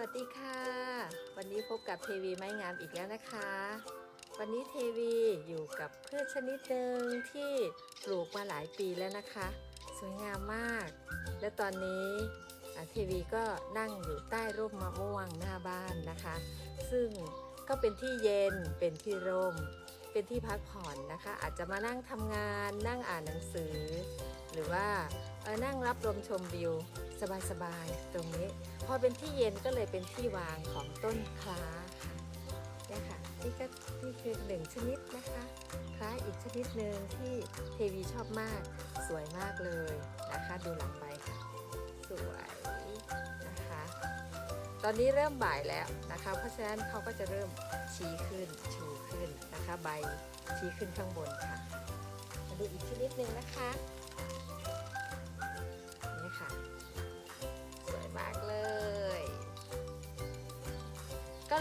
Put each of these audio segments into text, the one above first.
วัสดีค่ะ วันนี้พบกับเทวีไม้งามอีกแล้วนะคะ วันนี้เทวีอยู่กับพืชชนิดหนึ่งที่ปลูกมาหลายปีแล้วนะคะ สวยงามมาก และตอนนี้เทวีก็นั่งอยู่ใต้ร่มมะม่วงหน้าบ้านนะคะ ซึ่งก็เป็นที่เย็นเป็นที่ร่ม เป็นที่พักผ่อนนะคะ อาจจะมานั่งทำงาน นั่งอ่านหนังสือ หรือว่านั่งรับลมชมวิว สบายๆตรงนี้ พอเป็นที่เย็นก็เลยเป็นที่วางของต้นคล้าค่ะเนี่ยค่ะนี่ก็นี่คือหนึ่งชนิดนะคะคล้าอีกชนิดหนึ่งที่เทวีชอบมาก สวยมากเลยนะคะ ดูหลังใบค่ะ สวยนะคะ ตอนนี้เริ่มบ่ายแล้วนะคะ เพราะฉะนั้นเขาก็จะเริ่มชี้ขึ้นชูขึ้นนะคะ ใบชี้ขึ้นข้างบนค่ะมาดูอีกชนิดหนึ่งนะคะ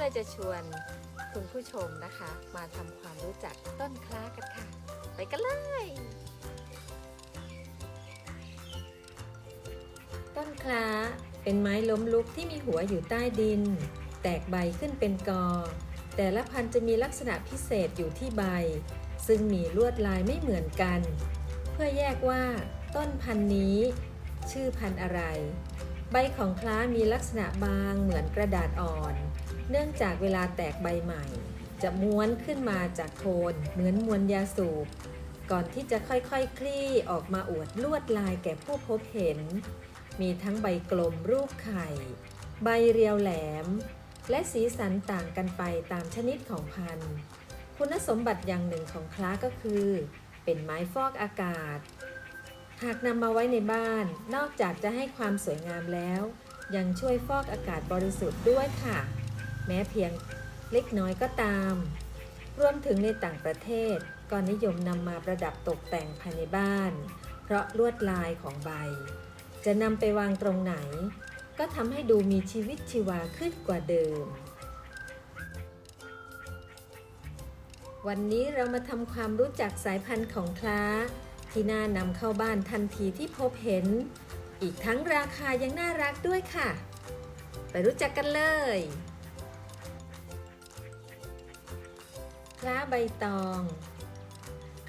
ยจะชวนคุณผู้ชมนะคะ มาทำความรู้จักต้นคล้ากันค่ะ ไปกันเลย ต้นคล้าเป็นไม้ล้มลุกที่มีหัวอยู่ใต้ดิน แตกใบขึ้นเป็นกอ แต่ละพันธุ์จะมีลักษณะพิเศษอยู่ที่ใบ ซึ่งมีลวดลายไม่เหมือนกัน เพื่อแยกว่า ต้นพันธุ์นี้ ชื่อพันธุ์อะไร ใบของคล้ามีลักษณะบางเหมือนกระดาษอ่อน เนื่องจากเวลาแตกใบใหม่ จะม้วนขึ้นมาจากโคนเหมือนมวลยาสูบ ก่อนที่จะค่อยๆคคลี่ออกมาอวดลวดลายแก่ผู้พบเห็น มีทั้งใบกลมรูปไข่ ใบเรียวแหลม และสีสันต่างกันไปตามชนิดของพันธุ์ คุณสมบัติอย่างหนึ่งของคล้าก็คือ เป็นไม้ฟอกอากาศ หากนำมาไว้ในบ้าน นอกจากจะให้ความสวยงามแล้ว ยังช่วยฟอกอากาศบริสุทธิ์ด้วยค่ะ แม้เพียงเล็กน้อยก็ตาม รวมถึงในต่างประเทศก็นิยมนำมาประดับตกแต่งภายในบ้าน เพราะลวดลายของใบ จะนำไปวางตรงไหน ก็ทำให้ดูมีชีวิตชีวาขึ้นกว่าเดิม วันนี้เรามาทำความรู้จักสายพันธุ์ของคล้า ที่น่านำเข้าบ้านทันทีที่พบเห็น อีกทั้งราคายังน่ารักด้วยค่ะ ไปรู้จักกันเลย คล้าใบตอง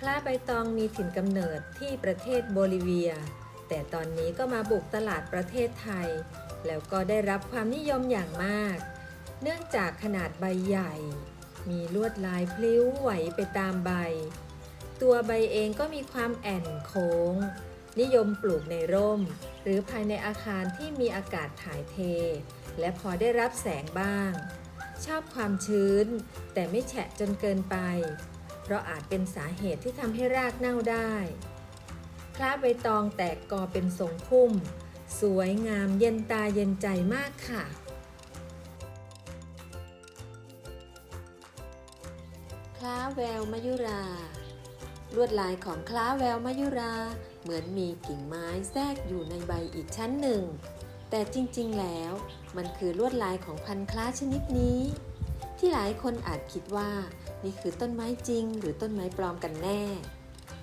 คล้าใบตองมีถิ่นกำเนิดที่ประเทศโบลิเวีย แต่ตอนนี้ก็มาบุกตลาดประเทศไทย แล้วก็ได้รับความนิยมอย่างมาก เนื่องจากขนาดใบใหญ่ มีลวดลายพลิ้วไหวไปตามใบ ตัวใบเองก็มีความแอ่นโค้ง นิยมปลูกในร่ม หรือภายในอาคารที่มีอากาศถ่ายเท และพอได้รับแสงบ้าง ชอบความชื้น แต่ไม่แฉะจนเกินไป เพราะอาจเป็นสาเหตุที่ทำให้รากเน่าได้คล้าใบตองแตกกอเป็นทรงพุ่ม สวยงามเย็นตาเย็นใจมากค่ะ คล้าแววมยุรา ลวดลายของคล้าแววมยุรา เหมือนมีกิ่งไม้แทรกอยู่ในใบอีกชั้นหนึ่ง แต่จริงๆแล้ว มันคือลวดลายของพันธุ์คล้าชนิดนี้ ที่หลายคนอาจคิดว่า นี่คือต้นไม้จริง หรือต้นไม้ปลอมกันแน่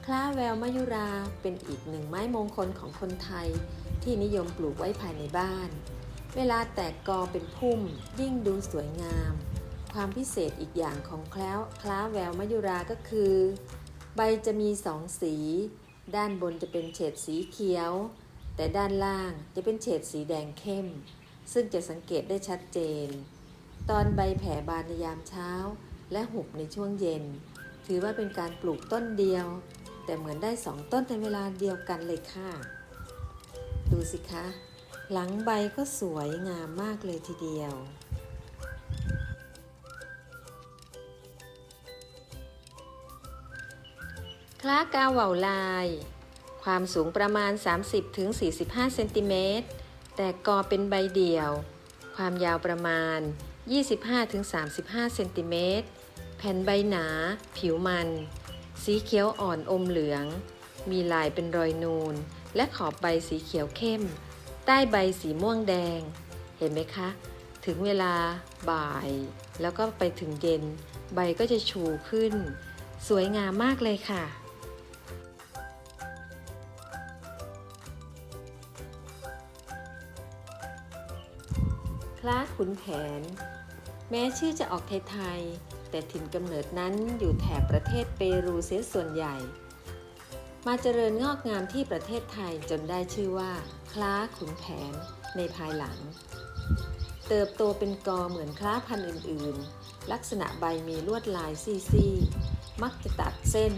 คล้าแววมายุราเป็นอีกหนึ่งไม้มงคลของคนไทย ที่นิยมปลูกไว้ภายในบ้าน เวลาแตกกอเป็นพุ่ม ยิ่งดูสวยงาม ความพิเศษอีกอย่างของแคล้วคล้าแววมายุราก็คือ ใบจะมีสองสี ด้านบนจะเป็นเฉดสีเขียวแต่ด้านล่างจะเป็นเฉดสีแดงเข้ม ซึ่งจะสังเกตได้ชัดเจน ตอนใบแผ่บานในยามเช้า และหุบในช่วงเย็น ถือว่าเป็นการปลูกต้นเดียว แต่เหมือนได้สองต้นในเวลาเดียวกันเลยค่ะ ดูสิคะ หลังใบก็สวยงามมากเลยทีเดียวคล้ากาเหว่าลาย ความสูงประมาณ 30-45เซนติเมตร แต่กอเป็นใบเดี่ยว ความยาวประมาณ 25-35 เซนติเมตร แผ่นใบหนา ผิวมัน สีเขียวอ่อนอมเหลือง มีลายเป็นรอยนูน และขอบใบสีเขียวเข้ม ใต้ใบสีม่วงแดง เห็นไหมคะ ถึงเวลาบ่าย แล้วก็ไปถึงเย็น ใบก็จะชูขึ้น สวยงามมากเลยค่ะ คล้าขุนแผน แม้ชื่อจะออกไทยๆแต่ถิ่นกำเนิดนั้นอยู่แถบประเทศเปรูเสียส่วนใหญ่ มาเจริญงอกงามที่ประเทศไทยจนได้ชื่อว่าคล้าขุนแผนในภายหลัง เติบโตเป็นกอเหมือนคล้าพันธุ์อื่นๆ ลักษณะใบมีลวดลายซี่ๆ มักจะตัดเส้น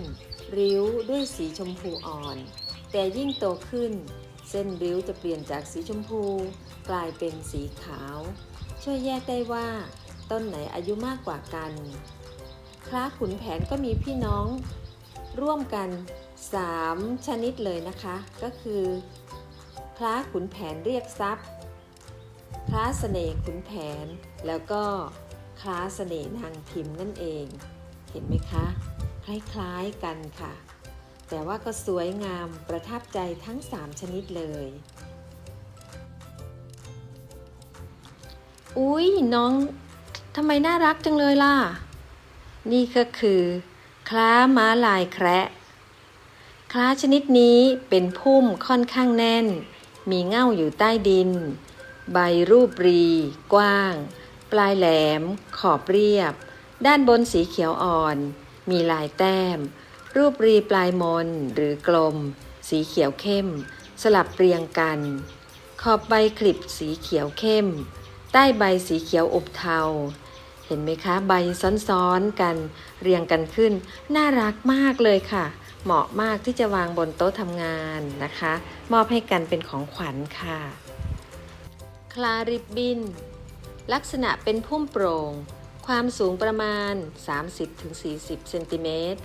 ริ้วด้วยสีชมพูอ่อน แต่ยิ่งโตขึ้น เส้นริ้วจะเปลี่ยนจากสีชมพู กลายเป็นสีขาว ช่วยแยกได้ว่า ต้นไหนอายุมากกว่ากัน คล้าขุนแผนก็มีพี่น้อง ร่วมกัน 3 ชนิดเลยนะคะ ก็คือ คล้าขุนแผนเรียกทรัพย์คล้าเสน่ห์ขุนแผน แล้วก็คล้าเสน่ห์นางพิมพ์นั่นเอง เห็นไหมคะ คล้ายๆกันค่ะ แต่ว่าก็สวยงามประทับใจทั้ง 3 ชนิดเลย อุ๊ย น้องทำไมน่ารักจังเลยล่ะ นี่ก็คือ คล้าม้าลายแคระคล้าชนิดนี้เป็นพุ่มค่อนข้างแน่น มีเง่าอยู่ใต้ดิน ใบรูปรี กว้าง ปลายแหลม ขอบเรียบ ด้านบนสีเขียวอ่อน มีลายแต้ม รูปรีปลายมนหรือกลม สีเขียวเข้ม สลับเรียงกัน ขอบใบคลิปสีเขียวเข้ม ใต้ใบสีเขียวอบเทา เห็นไหมคะ ใบซ้อนๆกัน เรียงกันขึ้น น่ารักมากเลยค่ะ เหมาะมากที่จะวางบนโต๊ะทำงานนะคะ มอบให้กันเป็นของขวัญค่ะ คลาริบบิน ลักษณะเป็นพุ่มโปร่ง ความสูงประมาณ 30-40เซนติเมตร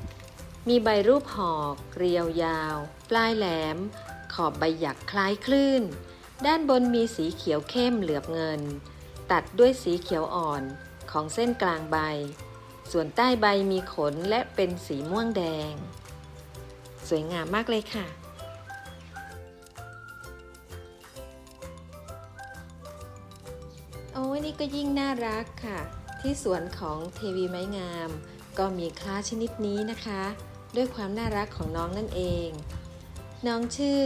มีใบรูปหอกเรียวยาว ปลายแหลม ขอบใบหยักคล้ายคลื่น ด้านบนมีสีเขียวเข้มเหลือบเงิน ตัดด้วยสีเขียวอ่อนของเส้นกลางใบ ส่วนใต้ใบมีขนและเป็นสีม่วงแดง สวยงามมากเลยค่ะโอ้ยนี่ก็ยิ่งน่ารักค่ะ ที่สวนของเทวีไม้งาม ก็มีคล้าชนิดนี้นะคะ ด้วยความน่ารักของน้องนั่นเอง น้องชื่อ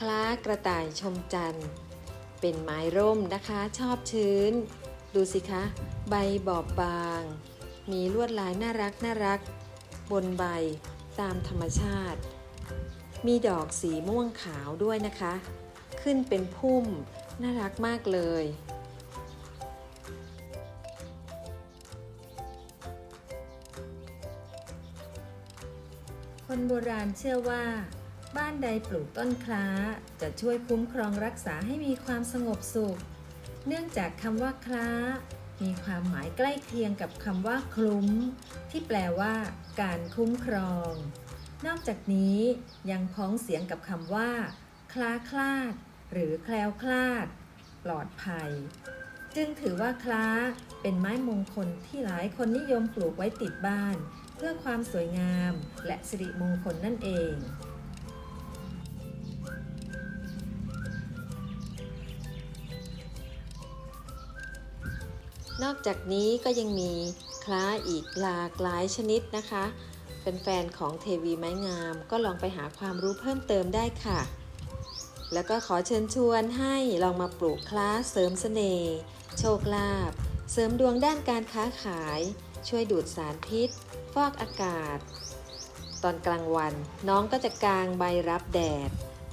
คล้ากระต่ายชมจันทร์ เป็นไม้ร่มนะคะชอบชื้น ดูสิคะ ใบ บอบบาง มีลวดลายน่ารักน่ารัก บนใบตามธรรมชาติ มีดอกสีม่วงขาวด้วยนะคะ ขึ้นเป็นพุ่มน่ารักมากเลย คนโบราณเชื่อว่า บ้านใดปลูกต้นคล้า จะช่วยคุ้มครองรักษาให้มีความสงบสุข เนื่องจากคำว่าคล้า มีความหมายใกล้เคียงกับคำว่าคลุ้ม ที่แปลว่า การคุ้มครอง นอกจากนี้ยังพ้องเสียงกับคำว่า คล้าคลาด หรือแคล้วคลาด ปลอดภัย จึงถือว่าคล้าเป็นไม้มงคลที่หลายคนนิยมปลูกไว้ติดบ้าน พื่อความสวยงามและสิริมงคลนั่นเอง นอกจากนี้ก็ยังมีคล้าอีกหลากหลายชนิดนะคะเป็นแฟนของเทวีไม้งามก็ลองไปหาความรู้เพิ่มเติมได้ค่ะ แล้วก็ขอเชิญชวนให้ลองมาปลูกคล้าเสริมเสน่ห์โชคลาภเสริมดวงด้านการค้าขาย ช่วยดูดสารพิษ ฟอกอากาศ ตอนกลางวันน้องก็จะกางใบรับแดด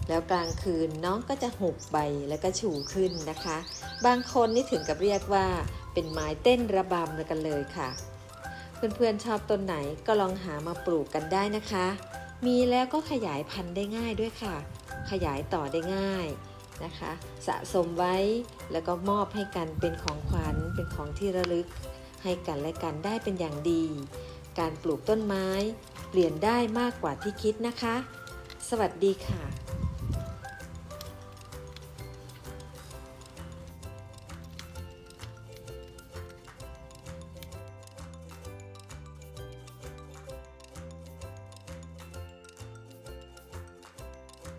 แล้วกลางคืนน้องก็จะหุบใบแล้วก็ฉูขึ้นนะคะ บางคนนี่ถึงกับเรียกว่าเป็นไม้เต้นระบำกันเลยค่ะ เพื่อนๆชอบต้นไหนก็ลองหามาปลูกกันได้นะคะ มีแล้วก็ขยายพันธุ์ได้ง่ายด้วยค่ะ ขยายต่อได้ง่ายนะคะ สะสมไว้แล้วก็มอบให้กันเป็นของขวัญเป็นของที่ระลึกให้กันและกันได้เป็นอย่างดี การปลูกต้นไม้ เปลี่ยนได้มากกว่าที่คิดนะคะ สวัสดีค่ะ